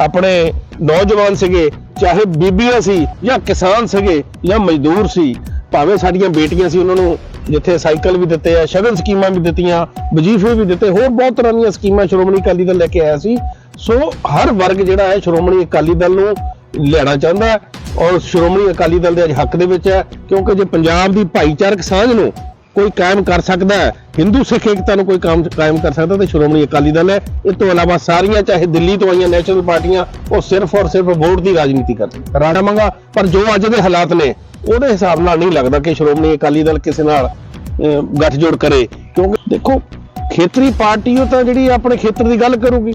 ਆਪਣੇ ਨੌਜਵਾਨ ਸੀਗੇ, ਚਾਹੇ ਬੀਬੀਆਂ ਸੀ ਜਾਂ ਕਿਸਾਨ ਸੀਗੇ ਜਾਂ ਮਜ਼ਦੂਰ ਸੀ, ਭਾਵੇਂ ਸਾਡੀਆਂ ਬੇਟੀਆਂ ਸੀ, ਉਹਨਾਂ ਨੂੰ ਜਿੱਥੇ ਸਾਈਕਲ ਵੀ ਦਿੱਤੇ ਆ, ਸ਼ਗਨ ਸਕੀਮਾਂ ਵੀ ਦਿੱਤੀਆਂ, ਵਜ਼ੀਫੇ ਵੀ ਦਿੱਤੇ, ਹੋਰ ਬਹੁਤ ਤਰ੍ਹਾਂ ਦੀਆਂ ਸਕੀਮਾਂ ਸ਼੍ਰੋਮਣੀ ਅਕਾਲੀ ਦਲ ਲੈ ਕੇ ਆਇਆ ਸੀ। ਸੋ ਹਰ ਵਰਗ ਜਿਹੜਾ ਹੈ, ਸ਼੍ਰੋਮਣੀ ਅਕਾਲੀ ਦਲ ਨੂੰ ਲੈਣਾ ਚਾਹੁੰਦਾ ਔਰ ਸ਼੍ਰੋਮਣੀ ਅਕਾਲੀ ਦਲ ਦੇ ਅੱਜ ਹੱਕ ਦੇ ਵਿੱਚ ਹੈ, ਕਿਉਂਕਿ ਜੇ ਪੰਜਾਬ ਦੀ ਭਾਈਚਾਰਕ ਸਾਂਝ ਨੂੰ ਕੋਈ ਕਾਇਮ ਕਰ ਸਕਦਾ ਹੈ। ਹਿੰਦੂ ਸਿੱਖ ਏਕਤਾ ਨੂੰ ਕੋਈ ਕਾਮ ਕਾਇਮ ਕਰ ਸਕਦਾ ਤੇ ਸ਼੍ਰੋਮਣੀ ਅਕਾਲੀ ਦਲ ਹੈ। ਇਸ ਤੋਂ ਇਲਾਵਾ ਸਾਰੀਆਂ ਚਾਹੇ ਦਿੱਲੀ ਤੋਂ ਆਈਆਂ ਨੈਸ਼ਨਲ ਪਾਰਟੀਆਂ ਉਹ ਸਿਰਫ ਔਰ ਸਿਰਫ ਵੋਟ ਦੀ ਰਾਜਨੀਤੀ ਕਰਦੀ ਰਾਣਾ ਮੰਗਾ ਪਰ ਜੋ ਅੱਜ ਦੇ ਹਾਲਾਤ ਨੇ ਉਹਦੇ ਹਿਸਾਬ ਨਾਲ ਨਹੀਂ ਲੱਗਦਾ ਕਿ ਸ਼੍ਰੋਮਣੀ ਅਕਾਲੀ ਦਲ ਕਿਸੇ ਨਾਲ ਅਹ, ਗੱਠਜੋੜ ਕਰੇ। ਕਿਉਂਕਿ ਦੇਖੋ ਖੇਤਰੀ ਪਾਰਟੀ ਉਹ ਤਾਂ ਜਿਹੜੀ ਆਪਣੇ ਖੇਤਰ ਦੀ ਗੱਲ ਕਰੂਗੀ।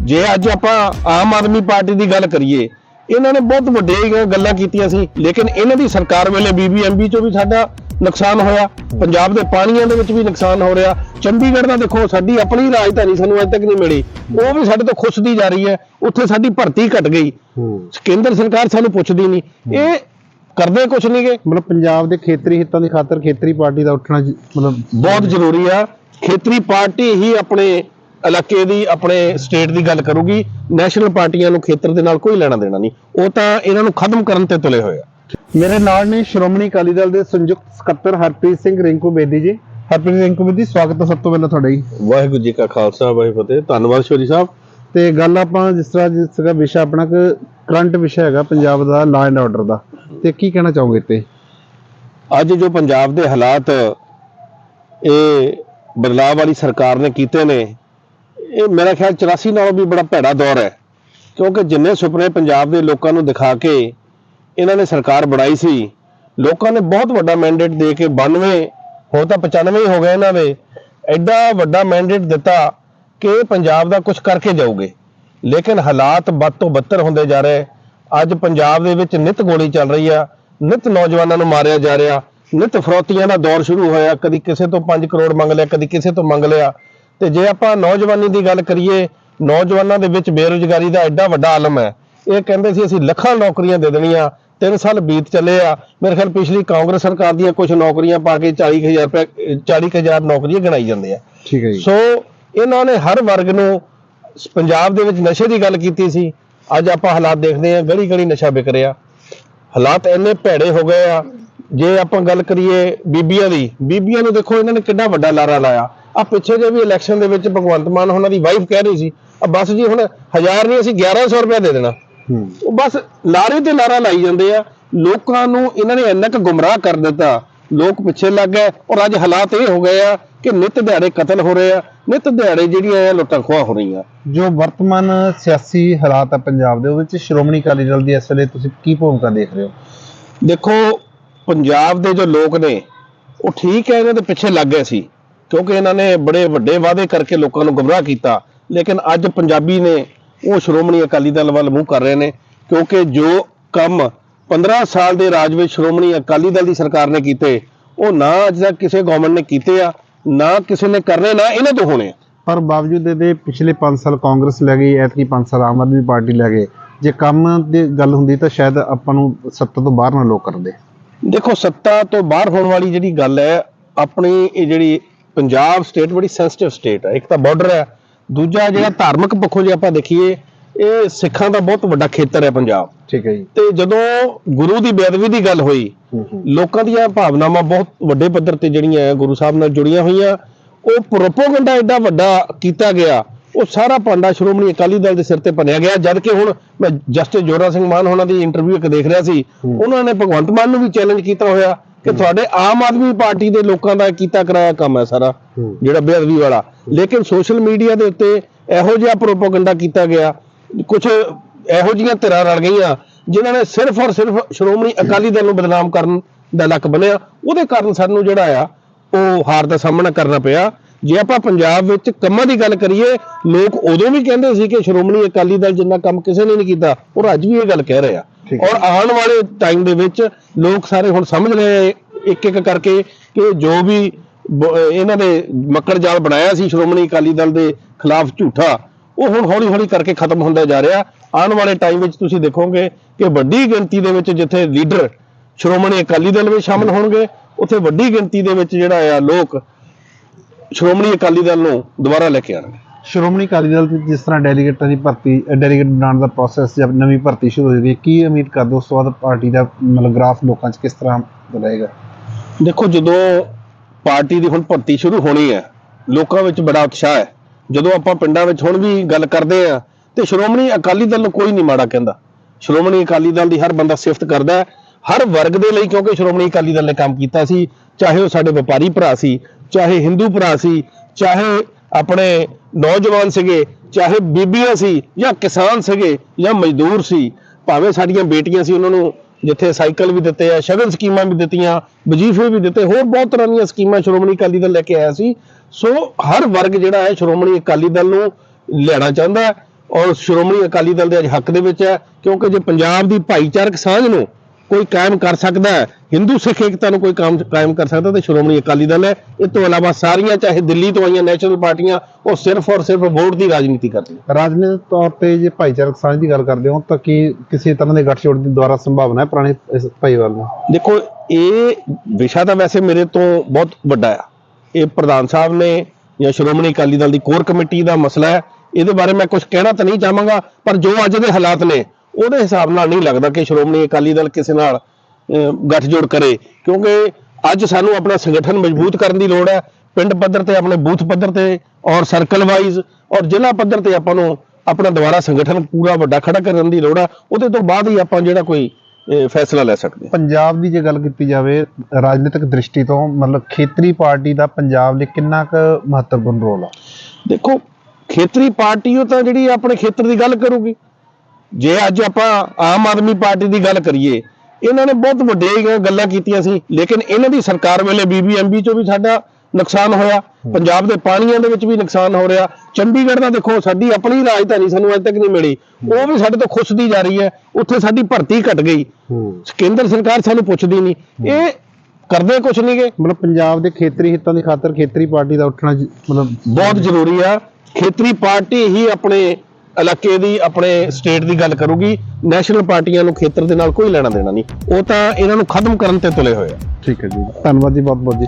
ਜੇ ਅੱਜ ਆਪਾਂ ਆਮ ਆਦਮੀ ਪਾਰਟੀ ਦੀ ਗੱਲ ਕਰੀਏ ਇਹਨਾਂ ਨੇ ਬਹੁਤ ਵੱਡੇ ਗੱਲਾਂ ਕੀਤੀਆਂ ਸੀ। ਲੇਕਿਨ ਇਹਨਾਂ ਦੀ ਸਰਕਾਰ ਵੇਲੇ ਬੀਬੀਐਮਬੀ ਚੋਂ ਵੀ ਸਾਡਾ ਨੁਕਸਾਨ ਹੋਇਆ। ਪੰਜਾਬ ਦੇ ਪਾਣੀਆਂ ਦੇ ਵਿੱਚ ਵੀ ਨੁਕਸਾਨ ਹੋ ਰਿਹਾ। ਚੰਡੀਗੜ੍ਹ ਦਾ ਦੇਖੋ ਸਾਡੀ ਆਪਣੀ ਰਾਜਧਾਨੀ ਸਾਨੂੰ ਅਜੇ ਤੱਕ ਨਹੀਂ ਮਿਲੀ। ਉਹ ਵੀ ਸਾਡੇ ਤੋਂ ਖੁੱਸਦੀ ਜਾ ਰਹੀ ਹੈ। ਉੱਥੇ ਸਾਡੀ ਭਰਤੀ ਘਟ ਗਈ। ਕੇਂਦਰ ਸਰਕਾਰ ਸਾਨੂੰ ਪੁੱਛਦੀ ਨਹੀਂ। ਇਹ ਕਰਦੇ ਕੁਛ ਨਹੀਂਗੇ ਮਤਲਬ ਪੰਜਾਬ ਦੇ ਖੇਤਰੀ ਹਿੱਤਾਂ ਦੀ ਖਾਤਰ ਖੇਤਰੀ ਪਾਰਟੀ ਦਾ ਉੱਠਣਾ ਮਤਲਬ ਬਹੁਤ ਜ਼ਰੂਰੀ ਆ। ਖੇਤਰੀ ਪਾਰਟੀ ਹੀ ਆਪਣੇ ਇਲਾਕੇ ਦੀ ਆਪਣੇ ਸਟੇਟ ਦੀ ਗੱਲ ਕਰੂਗੀ। ਨੈਸ਼ਨਲ ਪਾਰਟੀਆਂ ਨੂੰ ਖੇਤਰ ਦੇ ਨਾਲ ਕੋਈ ਲੈਣਾ ਦੇਣਾ ਨਹੀਂ। ਉਹ ਤਾਂ ਇਹਨਾਂ ਨੂੰ ਖਤਮ ਕਰਨ ਤੇ ਤੁਲੇ ਹੋਏ ਆ। ਮੇਰੇ ਨਾਲ ਨੇ ਸ਼੍ਰੋਮਣੀ ਅਕਾਲੀ ਦਲ ਦੇ ਸੰਯੁਕਤ ਸਕੱਤਰ ਹਰਪ੍ਰੀਤ ਸਿੰਘ ਰਿੰਕੂ ਬੇਦੀ ਜੀ। ਹਰਪ੍ਰੀਤ ਰਿੰਕੂ ਬੇਦੀ ਸਵਾਗਤ ਹੈ ਸਭ ਤੋਂ ਪਹਿਲਾਂ ਤੁਹਾਡਾ ਜੀ। ਵਾਹਿਗੁਰੂ ਜੀ ਕਾ ਖਾਲਸਾ ਵਾਹਿਗੁਰੂ ਫਤਿਹ। ਧੰਨਵਾਦ ਸ਼ੋਰੀ ਸਾਹਿਬ। ਤੇ ਗੱਲ ਆਪਾਂ ਜਿਸ ਤਰ੍ਹਾਂ ਜਿਸ ਤਰ੍ਹਾਂ ਵਿਸ਼ਾ ਆਪਣਾ ਕਰੰਟ ਵਿਸ਼ਾ ਹੈਗਾ ਪੰਜਾਬ ਦਾ ਲਾ ਐਂਡ ਆਰਡਰ ਦਾ। ਤੇ ਕੀ ਕਹਿਣਾ ਚਾਹੋਗੇ ਤੇ ਅੱਜ ਜੋ ਪੰਜਾਬ ਦੇ ਹਾਲਾਤ ਇਹ ਬਦਲਾਅ ਵਾਲੀ ਸਰਕਾਰ ਨੇ ਕੀਤੇ ਨੇ ਇਹ ਮੇਰਾ ਖਿਆਲ 84 ਨਾਲੋਂ ਵੀ ਬੜਾ ਭੈੜਾ ਦੌਰ ਹੈ। ਕਿਉਂਕਿ ਜਿੰਨੇ ਸੁਪਨੇ ਪੰਜਾਬ ਦੇ ਲੋਕਾਂ ਨੂੰ ਦਿਖਾ ਕੇ ਇਹਨਾਂ ਨੇ ਸਰਕਾਰ ਬਣਾਈ ਸੀ। ਲੋਕਾਂ ਨੇ ਬਹੁਤ ਵੱਡਾ ਮੈਂਡੇਟ ਦੇ ਕੇ 92 ਹੋ ਤਾਂ 95 ਹੀ ਹੋ ਗਏ ਇਹਨਾਂ ਦੇ। ਐਡਾ ਵੱਡਾ ਮੈਂਡੇਟ ਦਿੱਤਾ ਕਿ ਪੰਜਾਬ ਦਾ ਕੁਝ ਕਰਕੇ ਜਾਊਗੇ। ਲੇਕਿਨ ਹਾਲਾਤ ਬਦ ਤੋਂ ਬੱਤਰ ਹੁੰਦੇ ਜਾ ਰਹੇ। ਅੱਜ ਪੰਜਾਬ ਦੇ ਵਿੱਚ ਨਿਤ ਗੋਲੀ ਚੱਲ ਰਹੀ ਆ। ਨਿਤ ਨੌਜਵਾਨਾਂ ਨੂੰ ਮਾਰਿਆ ਜਾ ਰਿਹਾ। ਨਿਤ ਫਰੋਤੀਆਂ ਦਾ ਦੌਰ ਸ਼ੁਰੂ ਹੋਇਆ। ਕਦੀ ਕਿਸੇ ਤੋਂ 5 ਕਰੋੜ ਮੰਗ ਲਿਆ, ਕਦੀ ਕਿਸੇ ਤੋਂ ਮੰਗ ਲਿਆ। ਤੇ ਜੇ ਆਪਾਂ ਨੌਜਵਾਨੀ ਦੀ ਗੱਲ ਕਰੀਏ, ਨੌਜਵਾਨਾਂ ਦੇ ਵਿੱਚ ਬੇਰੁਜ਼ਗਾਰੀ ਦਾ ਐਡਾ ਵੱਡਾ ਆਲਮ ਹੈ। ਇਹ ਕਹਿੰਦੇ ਸੀ, ਅਸੀਂ ਲੱਖਾਂ ਨੌਕਰੀਆਂ ਦੇ ਦੇਣੀਆਂ। 3 ਸਾਲ ਬੀਤ ਚੱਲੇ ਆ। ਮੇਰੇ ਖਿਆਲ ਪਿਛਲੀ ਕਾਂਗਰਸ ਸਰਕਾਰ ਦੀਆਂ ਕੁਝ ਨੌਕਰੀਆਂ ਪਾ ਕੇ 40000 ਰੁਪਏ 40000 ਨੌਕਰੀਆਂ ਗਿਣਾਈ ਜਾਂਦੇ ਆ। ਠੀਕ ਹੈ ਜੀ। ਸੋ ਇਹਨਾਂ ਨੇ ਹਰ ਵਰਗ ਨੂੰ ਪੰਜਾਬ ਦੇ ਵਿੱਚ ਨਸ਼ੇ ਦੀ ਗੱਲ ਕੀਤੀ ਸੀ। ਅੱਜ ਆਪਾਂ ਹਾਲਾਤ ਦੇਖਦੇ ਹਾਂ ਗਲੀ ਗਲੀ ਨਸ਼ਾ ਵਿਕ ਰਿਹਾ। ਹਾਲਾਤ ਇੰਨੇ ਭੈੜੇ ਹੋ ਗਏ ਆ। ਜੇ ਆਪਾਂ ਗੱਲ ਕਰੀਏ ਬੀਬੀਆਂ ਦੀ ਬੀਬੀਆਂ ਨੂੰ ਦੇਖੋ ਇਹਨਾਂ ਨੇ ਕਿੰਨਾ ਵੱਡਾ ਲਾਰਾ ਲਾਇਆ। ਆ ਪਿੱਛੇ ਜੇ ਵੀ ਇਲੈਕਸ਼ਨ ਦੇ ਵਿੱਚ ਭਗਵੰਤ ਮਾਨ ਉਹਨਾਂ ਦੀ ਵਾਈਫ ਕਹਿ ਰਹੀ ਸੀ ਆ ਬਸ ਜੀ ਹੁਣ 1000 ਨਹੀਂ ਅਸੀਂ 1100 ਰੁਪਏ ਦੇ ਦੇਣਾ। ਉਹ ਬਸ ਲਾਰੇ ਤੇ ਲਾਰਾ ਲਾਈ ਜਾਂਦੇ ਆ। ਲੋਕਾਂ ਨੂੰ ਇਹਨਾਂ ਨੇ ਇੰਨਾ ਕੁ ਗੁੰਮਰਾਹ ਕਰ ਦਿੱਤਾ। ਲੋਕ ਪਿੱਛੇ ਲੱਗ ਗਏ ਔਰ ਅੱਜ ਹਾਲਾਤ ਇਹ ਹੋ ਗਏ ਆ ਕਿ ਨਿਤ ਦਿਹਾੜੇ ਕਤਲ ਹੋ ਰਹੇ ਆ। ਨਿਤ ਦਿਹਾੜੇ ਜਿਹੜੀਆਂ ਆ ਲੁੱਟਾਂ ਖੋਹਾਂ ਹੋ ਰਹੀਆਂ। ਜੋ ਵਰਤਮਾਨ ਸਿਆਸੀ ਹਾਲਾਤ ਆ ਪੰਜਾਬ ਦੇ ਉਹਦੇ ਵਿੱਚ ਸ਼੍ਰੋਮਣੀ ਅਕਾਲੀ ਦਲ ਦੀ ਇਸ ਵੇਲੇ ਤੁਸੀਂ ਕੀ ਭੂਮਿਕਾ ਦੇਖ ਰਹੇ ਹੋ? ਦੇਖੋ ਪੰਜਾਬ ਦੇ ਜੋ ਲੋਕ ਨੇ ਉਹ ਠੀਕ ਹੈ ਇਹਨਾਂ ਦੇ ਪਿੱਛੇ ਲੱਗ ਗਏ ਸੀ। ਕਿਉਂਕਿ ਇਹਨਾਂ ਨੇ ਬੜੇ ਵੱਡੇ ਵਾਅਦੇ ਕਰਕੇ ਲੋਕਾਂ ਨੂੰ ਗੁੰਮਰਾਹ ਕੀਤਾ। ਲੇਕਿਨ ਅੱਜ ਪੰਜਾਬੀ ਨੇ ਉਹ ਸ਼੍ਰੋਮਣੀ ਅਕਾਲੀ ਦਲ ਵੱਲ ਮੂੰਹ ਕਰ ਰਹੇ ਨੇ ਕਿਉਂਕਿ ਜੋ ਕੰਮ 15 ਸਾਲ ਦੇ ਰਾਜ ਵਿੱਚ ਸ਼੍ਰੋਮਣੀ ਅਕਾਲੀ ਦਲ ਦੀ ਸਰਕਾਰ ਨੇ ਕੀਤੇ ਉਹ ਨਾ ਅੱਜ ਤੱਕ ਕਿਸੇ ਗਵਰਨਮੈਂਟ ਨੇ ਕੀਤੇ ਆ ਨਾ ਕਿਸੇ ਨੇ ਕਰਨੇ ਨਾ ਇਹਨਾਂ ਤੋਂ ਹੋਣੇ ਪਰ ਬਾਵਜੂਦ ਇਹਦੇ ਪਿਛਲੇ 5 ਸਾਲ ਕਾਂਗਰਸ ਲੈ ਗਈ ਐਤਕੀ 5 ਸਾਲ ਆਮ ਆਦਮੀ ਪਾਰਟੀ ਲੈ ਗਏ ਜੇ ਕੰਮ ਦੀ ਗੱਲ ਹੁੰਦੀ ਤਾਂ ਸ਼ਾਇਦ ਆਪਾਂ ਨੂੰ ਸੱਤਾ ਤੋਂ ਬਾਹਰ ਨਾ ਲੋਕ ਕਰਦੇ। ਦੇਖੋ ਸੱਤਾ ਤੋਂ ਬਾਹਰ ਹੋਣ ਵਾਲੀ ਜਿਹੜੀ ਗੱਲ ਹੈ ਆਪਣੀ ਇਹ ਜਿਹੜੀ ਪੰਜਾਬ ਸਟੇਟ ਬੜੀ ਸੈਂਸਿਟਿਵ ਸਟੇਟ ਹੈ ਇੱਕ ਤਾਂ ਬਾਰਡਰ ਹੈ ਦੂਜਾ ਜਿਹੜਾ ਧਾਰਮਿਕ ਪੱਖੋਂ ਜੇ ਆਪਾਂ ਦੇਖੀਏ ਇਹ ਸਿੱਖਾਂ ਦਾ ਬਹੁਤ ਵੱਡਾ ਖੇਤਰ ਹੈ ਪੰਜਾਬ। ਠੀਕ ਹੈ ਜੀ। ਤੇ ਜਦੋਂ ਗੁਰੂ ਦੀ ਬੇਅਦਬੀ ਦੀ ਗੱਲ ਹੋਈ ਲੋਕਾਂ ਦੀਆਂ ਭਾਵਨਾਵਾਂ ਬਹੁਤ ਵੱਡੇ ਪੱਧਰ ਤੇ ਜਿਹੜੀਆਂ ਹੈ ਗੁਰੂ ਸਾਹਿਬ ਨਾਲ ਜੁੜੀਆਂ ਹੋਈਆਂ ਉਹ ਪ੍ਰੋਪੋਗੰਡਾ ਐਡਾ ਵੱਡਾ ਕੀਤਾ ਗਿਆ ਉਹ ਸਾਰਾ ਪਾਂਡਾ ਸ਼੍ਰੋਮਣੀ ਅਕਾਲੀ ਦਲ ਦੇ ਸਿਰ ਤੇ ਭੰਨਿਆ ਗਿਆ ਜਦ ਕਿ ਹੁਣ ਮੈਂ ਜਸਟਿਸ ਜੋਰਾ ਸਿੰਘ ਮਾਨ ਹੋਣਾ ਦੀ ਇੰਟਰਵਿਊ ਇੱਕ ਦੇਖ ਰਿਹਾ ਸੀ। ਉਹਨਾਂ ਨੇ ਭਗਵੰਤ ਮਾਨ ਨੂੰ ਵੀ ਚੈਲੰਜ ਕੀਤਾ ਹੋਇਆ ਕਿ ਤੁਹਾਡੇ ਆਮ ਆਦਮੀ ਪਾਰਟੀ ਦੇ ਲੋਕਾਂ ਦਾ ਕੀਤਾ ਕਰਾਇਆ ਕੰਮ ਹੈ ਸਾਰਾ। ਜਿਹੜਾ ਬੇਅਦਬੀ ਵਾਲਾ। ਲੇਕਿਨ ਸੋਸ਼ਲ ਮੀਡੀਆ ਦੇ ਉੱਤੇ ਇਹੋ ਜਿਹਾ ਪ੍ਰੋਪਗੈਂਡਾ ਕੀਤਾ ਗਿਆ। ਕੁਝ ਇਹੋ ਜਿਹੀਆਂ ਧਿਰਾਂ ਰਲ ਗਈਆਂ ਜਿਨ੍ਹਾਂ ਨੇ ਸਿਰਫ ਔਰ ਸਿਰਫ ਸ਼੍ਰੋਮਣੀ ਅਕਾਲੀ ਦਲ ਨੂੰ ਬਦਨਾਮ ਕਰਨ ਦਾ ਲੱਕ ਬਣਿਆ ਉਹਦੇ ਕਾਰਨ ਸਾਨੂੰ ਜਿਹੜਾ ਆ ਉਹ ਹਾਰ ਦਾ ਸਾਹਮਣਾ ਕਰਨਾ ਪਿਆ। ਜੇ ਆਪਾਂ ਪੰਜਾਬ ਵਿੱਚ ਕੰਮਾਂ ਦੀ ਗੱਲ ਕਰੀਏ ਲੋਕ ਉਦੋਂ ਵੀ ਕਹਿੰਦੇ ਸੀ ਕਿ ਸ਼੍ਰੋਮਣੀ ਅਕਾਲੀ ਦਲ ਜਿੰਨਾ ਕੰਮ ਕਿਸੇ ਨੇ ਨਹੀਂ ਕੀਤਾ ਔਰ ਅੱਜ ਵੀ ਇਹ ਗੱਲ ਕਹਿ ਰਹੇ ਆ। ਔਰ ਆਉਣ ਵਾਲੇ ਟਾਈਮ ਦੇ ਵਿੱਚ ਲੋਕ ਸਾਰੇ ਹੁਣ ਸਮਝ ਰਹੇ ਇੱਕ ਇੱਕ ਕਰਕੇ ਕਿ ਜੋ ਵੀ ਇਹਨਾਂ ਨੇ ਮੱਕੜ ਜਾਲ ਬਣਾਇਆ ਸੀ ਸ਼੍ਰੋਮਣੀ ਅਕਾਲੀ ਦਲ ਦੇ ਖਿਲਾਫ ਝੂਠਾ, ਉਹ ਹੁਣ ਹੌਲੀ ਹੌਲੀ ਕਰਕੇ ਖਤਮ ਹੁੰਦਾ ਜਾ ਰਿਹਾ। ਆਉਣ ਵਾਲੇ ਟਾਈਮ ਵਿੱਚ ਤੁਸੀਂ ਦੇਖੋਗੇ ਕਿ ਵੱਡੀ ਗਿਣਤੀ ਦੇ ਵਿੱਚ ਜਿੱਥੇ ਲੀਡਰ ਸ਼੍ਰੋਮਣੀ ਅਕਾਲੀ ਦਲ ਵਿੱਚ ਸ਼ਾਮਲ ਹੋਣਗੇ, ਉੱਥੇ ਵੱਡੀ ਗਿਣਤੀ ਦੇ ਵਿੱਚ ਜਿਹੜਾ ਆ ਲੋਕ ਸ਼੍ਰੋਮਣੀ ਅਕਾਲੀ ਦਲ ਨੂੰ ਦੁਬਾਰਾ ਲੈ ਕੇ ਆਣਗੇ ਸ਼੍ਰੋਮਣੀ ਅਕਾਲੀ ਦਲ ਤੇ ਜਿਸ ਤਰ੍ਹਾਂ ਡੈਲੀਗੇਟਾਂ ਦੀ ਭਰਤੀ ਡੈਲੀਗੇਟ ਬਣਾਉਣ ਦਾ ਪ੍ਰੋਸੈਸ ਜਦ ਨਵੀਂ ਭਰਤੀ ਸ਼ੁਰੂ ਹੋਏਗੀ ਕੀ ਉਮੀਦ ਕਰਦੇ ਹੋ ਉਸ ਤੋਂ ਬਾਅਦ ਪਾਰਟੀ ਦਾ ਮਤਲਬ ਗ੍ਰਾਫ ਲੋਕਾਂ 'ਚ ਕਿਸ ਤਰ੍ਹਾਂ ਰਹੇਗਾ ਦੇਖੋ, ਜਦੋਂ ਪਾਰਟੀ ਦੀ ਹੁਣ ਭਰਤੀ ਸ਼ੁਰੂ ਹੋਣੀ ਹੈ, ਲੋਕਾਂ ਵਿੱਚ ਬੜਾ ਉਤਸ਼ਾਹ ਹੈ। ਜਦੋਂ ਆਪਾਂ ਪਿੰਡਾਂ ਵਿੱਚ ਹੁਣ ਵੀ ਗੱਲ ਕਰਦੇ ਆ ਤੇ ਸ਼੍ਰੋਮਣੀ ਅਕਾਲੀ ਦਲ ਨੂੰ ਕੋਈ ਨਹੀਂ ਮਾੜਾ ਕਹਿੰਦਾ। ਸ਼੍ਰੋਮਣੀ ਅਕਾਲੀ ਦਲ ਦੀ ਹਰ ਬੰਦਾ ਸਿਫਤ ਕਰਦਾ ਹਰ ਵਰਗ ਦੇ ਲਈ, ਕਿਉਂਕਿ ਸ਼੍ਰੋਮਣੀ ਅਕਾਲੀ ਦਲ ਨੇ ਕੰਮ ਕੀਤਾ ਸੀ, ਚਾਹੇ ਉਹ ਸਾਡੇ ਵਪਾਰੀ ਭਰਾ ਸੀ, ਚਾਹੇ ਹਿੰਦੂ ਭਰਾ ਸੀ, ਚਾਹੇ ਆਪਣੇ ਨੌਜਵਾਨ ਸੀਗੇ, ਚਾਹੇ ਬੀਬੀਆਂ ਸੀ, ਜਾਂ ਕਿਸਾਨ ਸੀਗੇ, ਜਾਂ ਮਜ਼ਦੂਰ ਸੀ, ਭਾਵੇਂ ਸਾਡੀਆਂ ਬੇਟੀਆਂ ਸੀ, ਉਹਨਾਂ ਨੂੰ ਜਿੱਥੇ ਸਾਈਕਲ ਵੀ ਦਿੱਤੇ ਆ, ਸ਼ਗਨ ਸਕੀਮਾਂ ਵੀ ਦਿੱਤੀਆਂ, ਵਜ਼ੀਫੇ ਵੀ ਦਿੱਤੇ, ਹੋਰ ਬਹੁਤ ਤਰ੍ਹਾਂ ਦੀਆਂ ਸਕੀਮਾਂ ਸ਼੍ਰੋਮਣੀ ਅਕਾਲੀ ਦਲ ਲੈ ਕੇ ਆਇਆ ਸੀ। ਸੋ ਹਰ ਵਰਗ ਜਿਹੜਾ ਹੈ ਸ਼੍ਰੋਮਣੀ ਅਕਾਲੀ ਦਲ ਨੂੰ ਲੈਣਾ ਚਾਹੁੰਦਾ ਔਰ ਸ਼੍ਰੋਮਣੀ ਅਕਾਲੀ ਦਲ ਦੇ ਅੱਜ ਹੱਕ ਦੇ ਵਿੱਚ ਹੈ, ਕਿਉਂਕਿ ਜੇ ਪੰਜਾਬ ਦੀ ਭਾਈਚਾਰਕ ਸਾਂਝ ਨੂੰ ਕੋਈ ਕਾਇਮ ਕਰ ਸਕਦਾ ਹੈ। ਹਿੰਦੂ ਸਿੱਖ ਏਕਤਾ ਨੂੰ ਕੋਈ ਕੰਮ ਕਾਇਮ ਕਰ ਸਕਦਾ ਤੇ ਸ਼੍ਰੋਮਣੀ ਅਕਾਲੀ ਦਲ ਹੈ। ਇਹ ਤੋਂ ਇਲਾਵਾ ਸਾਰੀਆਂ ਚਾਹੇ ਦਿੱਲੀ ਤੋਂ ਆਈਆਂ ਨੈਸ਼ਨਲ ਪਾਰਟੀਆਂ ਉਹ ਸਿਰਫ ਔਰ ਸਿਰਫ ਵੋਟ ਦੀ ਰਾਜਨੀਤੀ ਕਰਦੀਆਂ। ਰਾਜਨੀਤਿਕ ਤੌਰ ਤੇ ਜੇ ਭਾਈਚਾਰਕ ਸਾਂਝ ਦੀ ਗੱਲ ਕਰਦੇ ਹੋ ਤਾਂ ਕੀ ਕਿਸੇ ਤਰ੍ਹਾਂ ਦੇ ਗੱਠਜੋੜ ਦੀ ਦੁਆਰਾ ਸੰਭਾਵਨਾ ਹੈ ਪੁਰਾਣੇ ਇਸ ਭਾਈਵਾਲ ਨੂੰ? ਦੇਖੋ ਇਹ ਵਿਸ਼ਾ ਤਾਂ ਵੈਸੇ ਮੇਰੇ ਤੋਂ ਬਹੁਤ ਵੱਡਾ ਆ। ਇਹ ਪ੍ਰਧਾਨ ਸਾਹਿਬ ਨੇ ਜਾਂ ਸ਼੍ਰੋਮਣੀ ਅਕਾਲੀ ਦਲ ਦੀ ਕੋਰ ਕਮੇਟੀ ਦਾ ਮਸਲਾ ਹੈ। ਇਹਦੇ ਬਾਰੇ ਮੈਂ ਕੁਝ ਕਹਿਣਾ ਤਾਂ ਨਹੀਂ ਚਾਹਾਂਗਾ ਪਰ ਜੋ ਅੱਜ ਦੇ ਹਾਲਾਤ ਨੇ ਉਹਦੇ ਹਿਸਾਬ ਨਾਲ ਨਹੀਂ ਲੱਗਦਾ ਕਿ ਸ਼੍ਰੋਮਣੀ ਅਕਾਲੀ ਦਲ ਕਿਸੇ ਨਾਲ ਗੱਠਜੋੜ ਕਰੇ। ਕਿਉਂਕਿ ਅੱਜ ਸਾਨੂੰ ਆਪਣਾ ਸੰਗਠਨ ਮਜ਼ਬੂਤ ਕਰਨ ਦੀ ਲੋੜ ਹੈ। ਪਿੰਡ ਪੱਧਰ ਤੇ ਆਪਣੇ ਬੂਥ ਪੱਧਰ ਤੇ ਔਰ ਸਰਕਲ ਵਾਈਜ਼ ਔਰ ਜ਼ਿਲ੍ਹਾ ਪੱਧਰ ਤੇ ਆਪਾਂ ਨੂੰ ਆਪਣਾ ਦੁਬਾਰਾ ਸੰਗਠਨ ਪੂਰਾ ਵੱਡਾ ਖੜਾ ਕਰਨ ਦੀ ਲੋੜ ਹੈ। ਉਹਦੇ ਤੋਂ ਬਾਅਦ ਹੀ ਆਪਾਂ ਜਿਹੜਾ ਕੋਈ ਫੈਸਲਾ ਲੈ ਸਕਦੇ ਪੰਜਾਬ ਦੀ ਜੇ ਗੱਲ ਕੀਤੀ ਜਾਵੇ ਰਾਜਨੀਤਿਕ ਦ੍ਰਿਸ਼ਟੀ ਤੋਂ ਮਤਲਬ ਖੇਤਰੀ ਪਾਰਟੀ ਦਾ ਪੰਜਾਬ ਲਈ ਕਿੰਨਾ ਕੁ ਮਹੱਤਵਪੂਰਨ ਰੋਲ ਆ? ਦੇਖੋ ਖੇਤਰੀ ਪਾਰਟੀ ਉਹ ਤਾਂ ਜਿਹੜੀ ਆਪਣੇ ਖੇਤਰ ਦੀ ਗੱਲ ਕਰੂਗੀ। ਜੇ ਅੱਜ ਆਪਾਂ ਆਮ ਆਦਮੀ ਪਾਰਟੀ ਦੀ ਗੱਲ ਕਰੀਏ ਇਹਨਾਂ ਨੇ ਬਹੁਤ ਵੱਡੇ ਗੱਲਾਂ ਕੀਤੀਆਂ ਸੀ ਲੇਕਿਨ ਇਹਨਾਂ ਦੀ ਸਰਕਾਰ ਵੇਲੇ ਬੀਬੀਐਮਬੀ ਚੋਂ ਵੀ ਸਾਡਾ ਨੁਕਸਾਨ ਹੋਇਆ ਪੰਜਾਬ ਦੇ ਪਾਣੀਆਂ ਦੇ ਵਿੱਚ ਵੀ ਨੁਕਸਾਨ ਹੋ ਰਿਹਾ ਚੰਡੀਗੜ੍ਹ ਦਾ ਦੇਖੋ ਸਾਡੀ ਆਪਣੀ ਰਾਜਧਾਨੀ ਸਾਨੂੰ ਅੱਜ ਤੱਕ ਨਹੀਂ ਮਿਲੀ ਉਹ ਵੀ ਸਾਡੇ ਤੋਂ ਖੁੱਸਦੀ ਜਾ ਰਹੀ ਹੈ ਉੱਥੇ ਸਾਡੀ ਭਰਤੀ ਘਟ ਗਈ। ਕੇਂਦਰ ਸਰਕਾਰ ਸਾਨੂੰ ਪੁੱਛਦੀ ਨਹੀਂ ਇਹ ਕਰਦੇ ਕੁਛ ਨਹੀਂਗੇ ਮਤਲਬ ਪੰਜਾਬ ਦੇ ਖੇਤਰੀ ਹਿੱਤਾਂ ਦੀ ਖਾਤਰ ਖੇਤਰੀ ਪਾਰਟੀ ਦਾ ਉੱਠਣਾ ਮਤਲਬ ਬਹੁਤ ਜ਼ਰੂਰੀ ਆ ਖੇਤਰੀ ਪਾਰਟੀ ਹੀ ਆਪਣੇ ਇਲਾਕੇ ਦੀ ਆਪਣੇ ਸਟੇਟ ਦੀ ਗੱਲ ਕਰੂਗੀ ਨੈਸ਼ਨਲ ਪਾਰਟੀਆਂ ਨੂੰ ਖੇਤਰ ਦੇ ਨਾਲ ਕੋਈ ਲੈਣਾ ਦੇਣਾ ਨਹੀਂ। ਉਹ ਤਾਂ ਇਹਨਾਂ ਨੂੰ ਖਤਮ ਕਰਨ ਤੇ ਤੁਲੇ ਹੋਏ ਆ। ਠੀਕ ਹੈ ਜੀ। ਧੰਨਵਾਦ ਜੀ ਬਹੁਤ ਬਹੁਤ ਜੀ।